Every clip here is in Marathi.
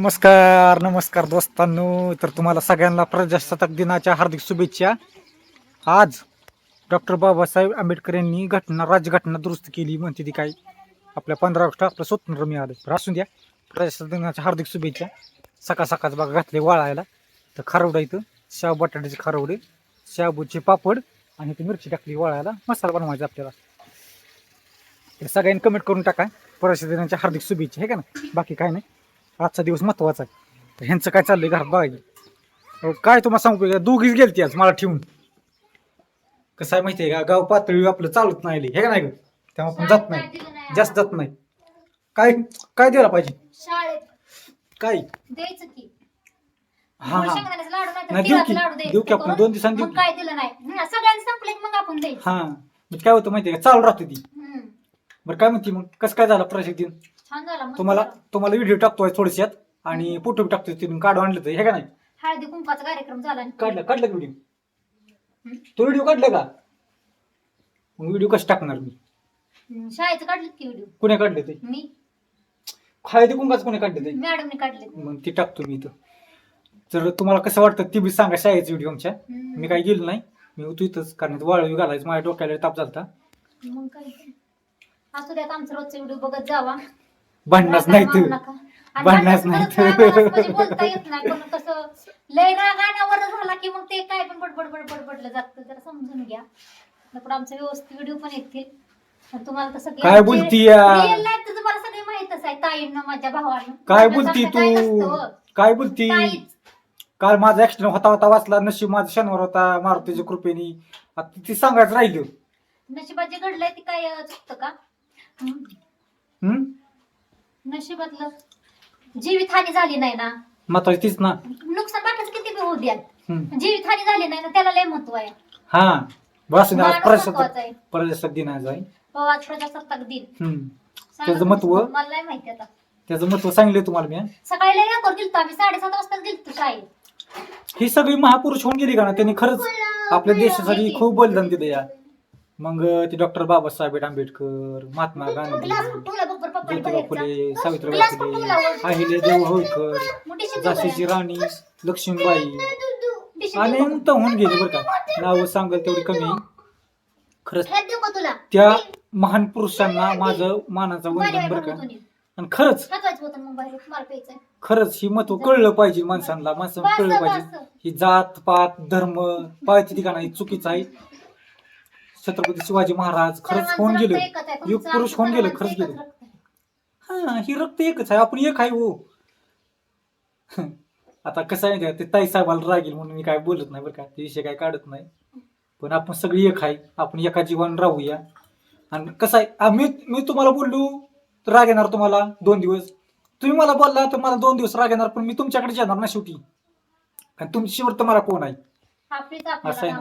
नमस्कार नमस्कार दोस्तांनो. तर तुम्हाला सगळ्यांना प्रजासत्ताक दिनाच्या हार्दिक शुभेच्छा. आज डॉक्टर बाबासाहेब आंबेडकर यांनी घटना राज्यघटना दुरुस्त केली. म्हणते ती काय? आपल्या पंधरा ऑगस्ट आपलं स्वतंत्र मिळालं. असून द्या प्रजासत्ताक दिनाच्या हार्दिक शुभेच्छा. सकाळ सकाळच बघा घातले वाळायला. तर खारवडा इथं शाव बटाट्याचे खारवडे शाबूचे पापड आणि ती मिरची टाकली वाळायला. मसाला बनवायचा आपल्याला. तर सगळ्यांनी कमेंट करून टाका. प्रजासत्ताक दिनाच्या हार्दिक शुभेच्छा. हे का ना बाकी काय नाही. आजचा दिवस महत्त्वाचा आहे. तर ह्यांचं काय चाललंय घरात बघा की. अहो, काय तुम्हाला सांगू का? दोघीच गेलती आज मला ठेवून. कसं आहे माहिती आहे का? गाव पातळी आपलं चालत नाही हे का नाही ग? तेव्हा आपण जात नाही. जास्त जात नाही. काय? काय द्यायला पाहिजे? काय? हा हा. नाही देऊ की. देऊ की आपण. दोन दिवसांनी देऊ की. काय दिलं नाही? हं, सगळ्यांनी संपले की मग आपण द्यायचं. काय होतं माहिती आहे का? चालू राहते ती. हं. बरं काय म्हणते मग? कसं काय झालं प्रशाक दिन छान झाला मस्त तुम्हाला झाला. तुम्हाला व्हिडिओ टाकतोय थोडक्यात आणि फोटो टाकतोय तिथून. काढून आणलं तर हे का नाही? हळदी कुंकाचा कार्यक्रम झाला काढलं काढलं का व्हिडिओ? तो व्हिडिओ काढला का? मग व्हिडिओ कसं टाकणार मी? हं, शाळेचं काढलं की व्हिडिओ कुणी काढले ते? मी. हळदी कुंकाच कोणी काढले ते? मॅडमने काढले मग ती टाकतो मी इथं. जर तुम्हाला कसं वाटतं ती बी सांगा शाळेची व्हिडिओ आमच्या. मी काही गेलो नाही. मी होतो इथंच कारण इथं वाळवी घालायचं. माझ्या डोक्याला ताप झालता. मग काय? ते. असू द्यात आमचं रोजचे व्हिडिओ बघत जावा. भांडणाच नाही. आणि भांडणाच नाही आम्हाला म्हणजे बोलता येत नाही पण कसं लय रागाण्यावर झाला की मग ते काय पण बडबड बडबड बडबडलं जातं. जरा समजून घ्या. पण आमचे व्यवस्थित व्हिडिओ पण येतील. तुम्हाला तसं काय बोलती तुम्हाला सगळे माहितच आहे ताईंना माझ्या भावानं. काय माझ्या बोलती काय तू. काय बोलती. काल माझा ऍक्सिडेंट होता होता वाचला. नशीब माझा शनिवार होता मारुतीच्या कृपेने. आता ती सांगायचं राहिलं. नशिबात जे घडलंय ते काय चुकतं का? हं? हम्म नशिबातलं. जीवित हानी झाली नाही ना. महत्वाची तीच ना. नुकसान बाकीच किती बी होऊ द्या. हम्म. जीवित हानी झाली नाही ना त्याला लय महत्त्व आहे. हा. माणूस प्रजासत्ताक महत्त्वाचा आहे. प्रजासत्ताक दिन आज आहे. हो आज प्रजासत्ताक दिन. हम्म. सांगा त्याचं तुम्ही, महत्त्व? मला नाही माहिती आता. त्याचं महत्त्व सांगितलं तुम्हाला मी हा. सकाळी लय लवकर गेलतो आम्ही साडेसात वाजता गेलतो शाळेत. ही सगळी महापुरुष होऊन गेली का ना? त्यांनी खरंच आपल्या देशासाठी खूप बलिदान दिलं या. मग ते डॉक्टर बाबासाहेब आंबेडकर महात्मा गांधी. ज्योतिबा. फुले सावित्रीबाई फुले? अहिल्यादेव होळकर झाशीची. राणी लक्ष्मीबाई अनंत होऊन गेली बरं का नाव सांगेल तेवढी कमी आहे. खरंच त्या महान पुरुषांना माझं मानाचं वंदन बरं का. आणि खरंच खरंच ही महत्त्व कळलं पाहिजे माणसांना माणसांना बस, कळलं. पाहिजे ही जात पात धर्म पाळती ठिकाण ही चुकीचं आहे छत्रपती शिवाजी महाराज खरंच होऊन गेले आहे. युग पुरुष होऊन गेले खरंच गेले आहे. हा ही रक्त एकच आहे आपण एक आहे हो. आता कसं आहे का, ते ताई साहेबाला रागील म्हणून मी काय बोलत नाही बरं का ते विषय काय काढत नाही. पण आपण सगळी एक आहे आपण एका जीवन राहूया. आणि कसं आहे मी मी तुम्हाला बोललो तर राग येणार तुम्हाला दोन दिवस. तुम्ही मला बोलला तर मला दोन दिवस राग येणार पण मी तुमच्याकडे येणार ना शेवटी. आणि तुमची शेवट तर मला कोण आहे? असं आहे ना.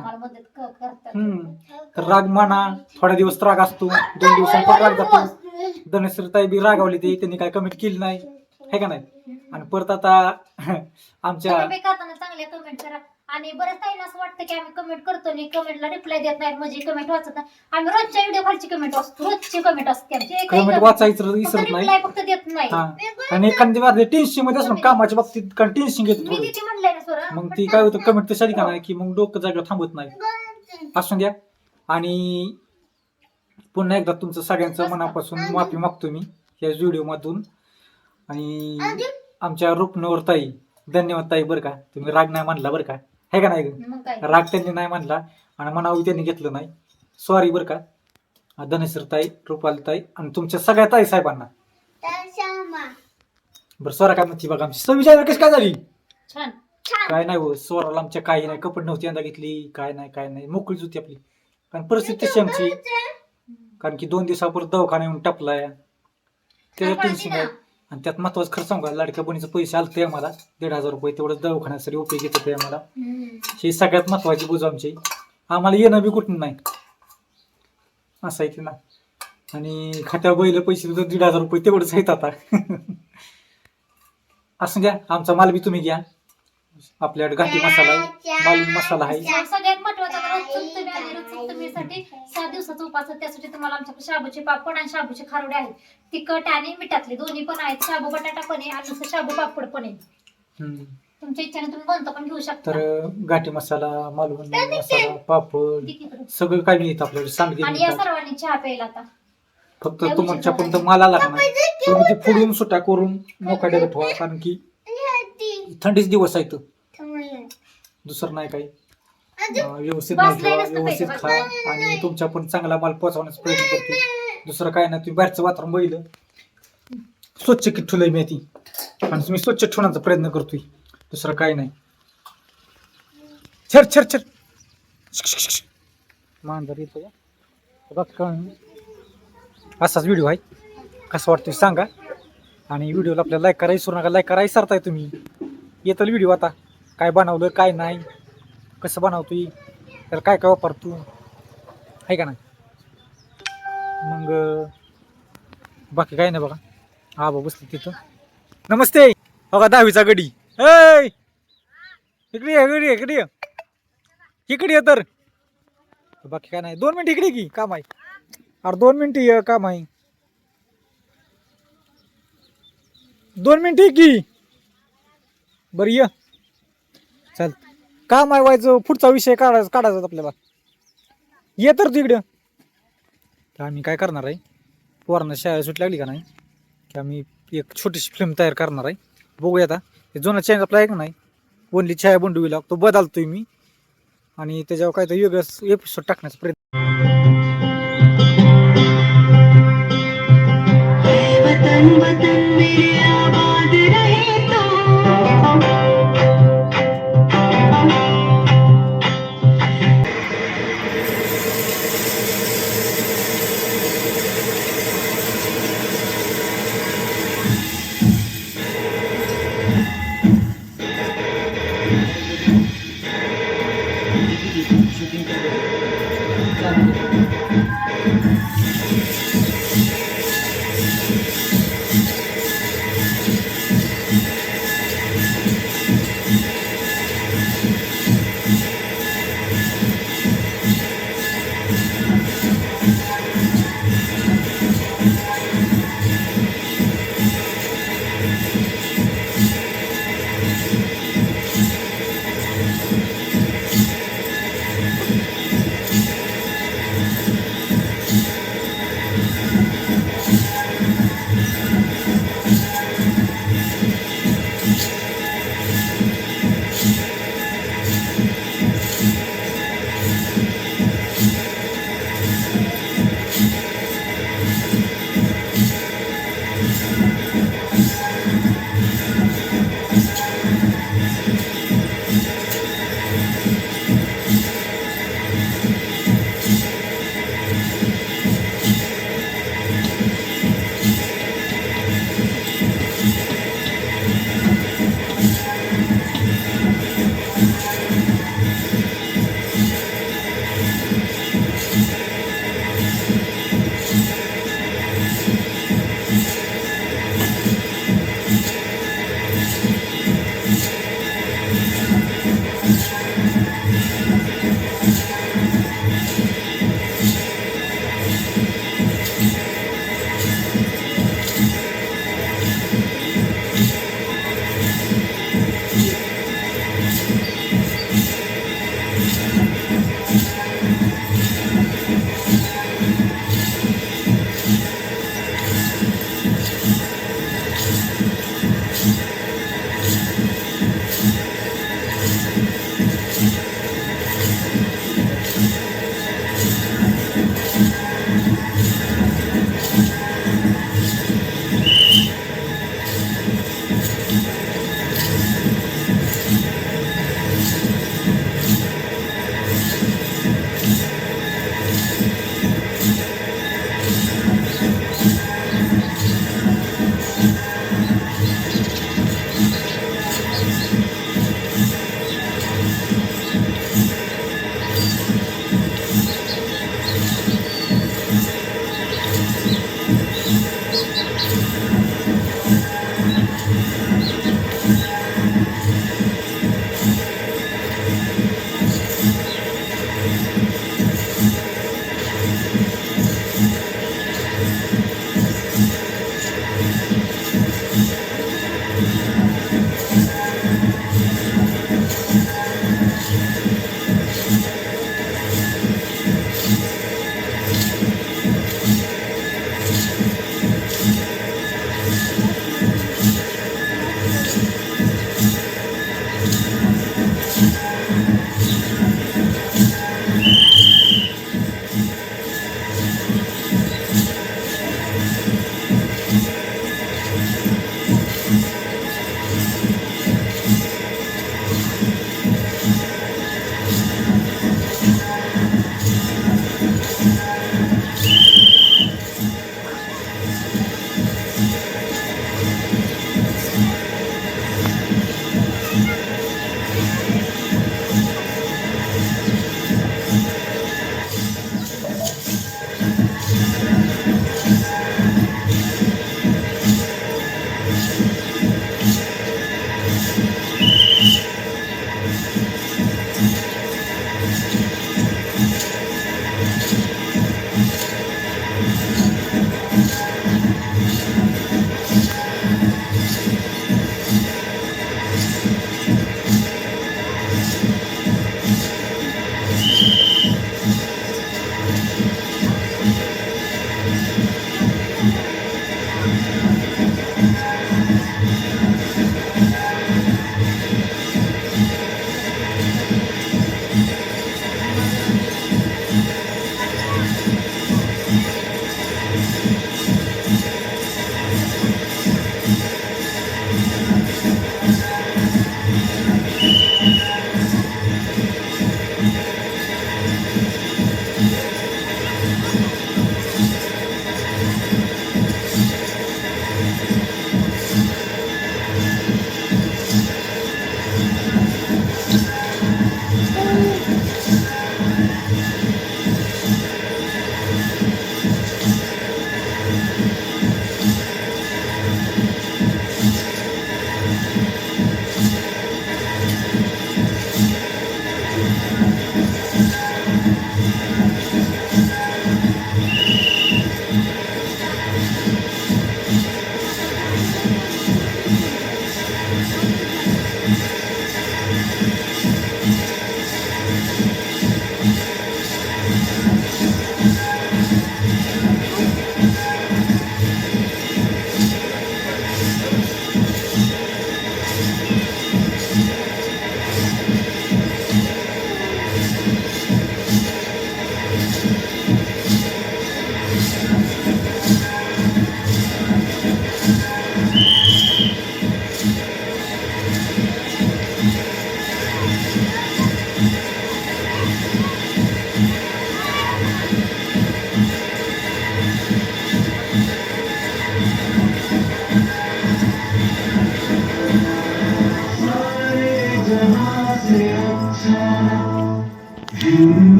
हम्म. तर राग माना थोड्या दिवस राग असतो दोन दिवसांनी परत राग जातो. धनश्रीताई बी रागावली ते त्यांनी काय कमेंट केली नाही. हे का नाही? आणि परत आता आमच्या तुम्ही करताना चांगल्या कमेंट करा. आणि बरेच ताईंना असं वाटतं की आम्ही कमेंट करतो नाही कमेंटला रिप्लाय देत नाही म्हणजे कमेंट वाचत नाही. आम्ही रोजच्या व्हिडिओ खालची कमेंट वाचतो रोजची कमेंट असते आमची. एकही कमेंट वाचायचं विसरत नाही reply फक्त देत नाही. हा. आणि एखाद्या मध्ये टेन्शनमध्ये असलं कामाच्या बाबतीत कारण टेन्शन घेतो मी थोडं म्हणलंय ना स्वरा मग ती काय होतं कमेंट तशा ठिकाणी आहे की मग डोकं जागेवर थांबत नाही. असून द्या. आणि पुन्हा एकदा तुमचं सगळ्यांचं मनापासून माफी मागतो मी या व्हिडिओ मधून आणि आमच्या रुपनवर ताई धन्यवाद ताई बरं का. तुम्ही राग नाही म्हणला बरं का. हे का नाही राग त्यांनी नाही म्हणला आणि मनावी त्यांनी घेतलं नाही. सॉरी बरं का. धनेश्वर ताई रुपाली ताई आणि तुमच्या सगळ्या ताई साहेबांना. बरं स्वरा काय म्हणते बघा आमची. जानेवारी कशी काय झाली? काय नाही हो स्वराला आमच्या काही नाही. कपडे नव्हती यंदा घेतली काय नाही काय नाही. मोकळीच होती आपली. कारण परिस्थिती तशी आमची. कारण की दोन दिवसापूर्वी दवाखाना येऊन टपलाय. त्याचं सांभाळते टेन्शन. आहे. आणि त्यात महत्वाचं खर्च सांगा लाडक्या बहिणीचे पैसे आलते आम्हाला दीड हजार रुपये तेवढंच दवाखान्यासाठी उपयोग येत होते आम्हाला. ही सगळ्यात महत्वाची बुज आमची. आम्हाला येणं बी कुठून नाही. असं आहे ते ना. आणि खात्यावर बैल पैसे देतो दीड हजार रुपये तेवढंच आहेत आता. असं घ्या आमचा माल बी तुम्ही घ्या. आपल्याकडे घाटी मसाला आहे मालवणी मसाला आहे. सगळ्यात महत्वाचं आणि सात दिवसाचा उपास आहे. त्यासाठी तुम्हाला आमच्याकडे शाबूचे पापड आणि शाबूचे खारोडे आहेत. तिखट आणि मिठातले दोन्ही पण आहेत. शाबू बटाटा पण आहे आणि नुसतं शाबू पापड पण आहे. हम्म. तुमच्या इच्छेने तुम्ही कोणतं पण घेऊ शकता. तर घाटी मसाला मालवणी मसाला पापड ठीक आहे. सगळं काय मिळतं आपल्याकडे. सांगते आणि या मिळतात. सर्वांनी चहा प्यायला आता. फक्त तुमच्यापर्यंत मला लागणार तुम्ही ते फोडून सुट्या करून मोकाड्या ठेवा कारण की थंडीच दिवस आहेत. दुसरं नाही काही. अं, व्यवस्थित नाही बसलंय ठेवा नसतं व्यवस्थित पाहिजे, खा आणि तुमच्या पण चांगला माल पोहोचवण्याचा प्रयत्न करतो. दुसरं काय नाही तुम्ही बाहेरचं वातावरण बघितलं. स्वच्छ की ठेवलंय मी ती आणि तुम्ही स्वच्छ ठेवण्याचा प्रयत्न करतोय. दुसरं काय नाही. छर छर छर. मांजर येतो का? बघ का असाच व्हिडिओ आहे. कसं वाटतं सांगा. आणि व्हिडिओला आपल्याला लाईक करा विसरू नका. लाईक करा विसरताय तुम्ही. येतल व्हिडिओ आता. काय बनवलं काय नाही कसं बनवतोय त्याला काय काय वापरतो आहे का नाही? मग बाकी काय नाही बघा. हा बा बसले तिथं. नमस्ते. बघा दहावीचा गडी. ऐ! इकडे ये इकडे ये, इकडे ये. इकडे ये तर. बाकी काय नाही. दोन मिनिट इकडे की काम आहे. अरे दोन मिनिटं ये काम आहे. दोन मिनिटं ये की. बरं ये. चल. काम आहे पुढचा विषय काढायचा काढायचा आपल्याला. ये तर तिकडं तर आम्ही काय करणार आहे? पोरांना शाळा सुट लागली का नाही? की आम्ही एक छोटीशी फिल्म तयार करणार आहे. बघूया आता. हे जुना चॅनल आपला आहे का नाही? ओनली छाया बंडू तो बदलतोय मी. आणि त्याच्यावर काय तर वेगळंच एपिसोड टाकण्याचा प्रयत्न वतन वतन मेरे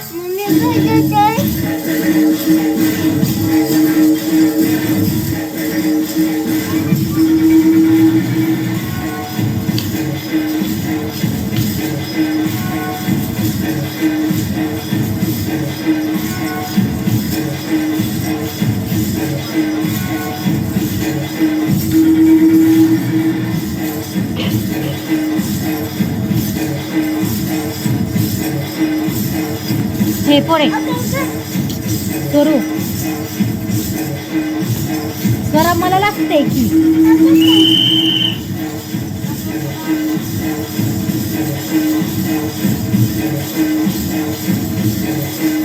숨이 흘려져 पोरे करू जरा मला लागते की आगी तर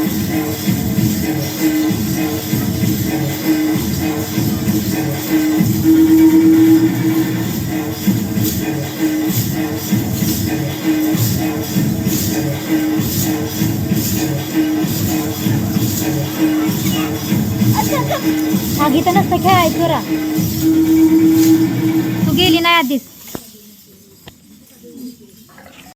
खेळायचं रा तू गेली नाही आधीच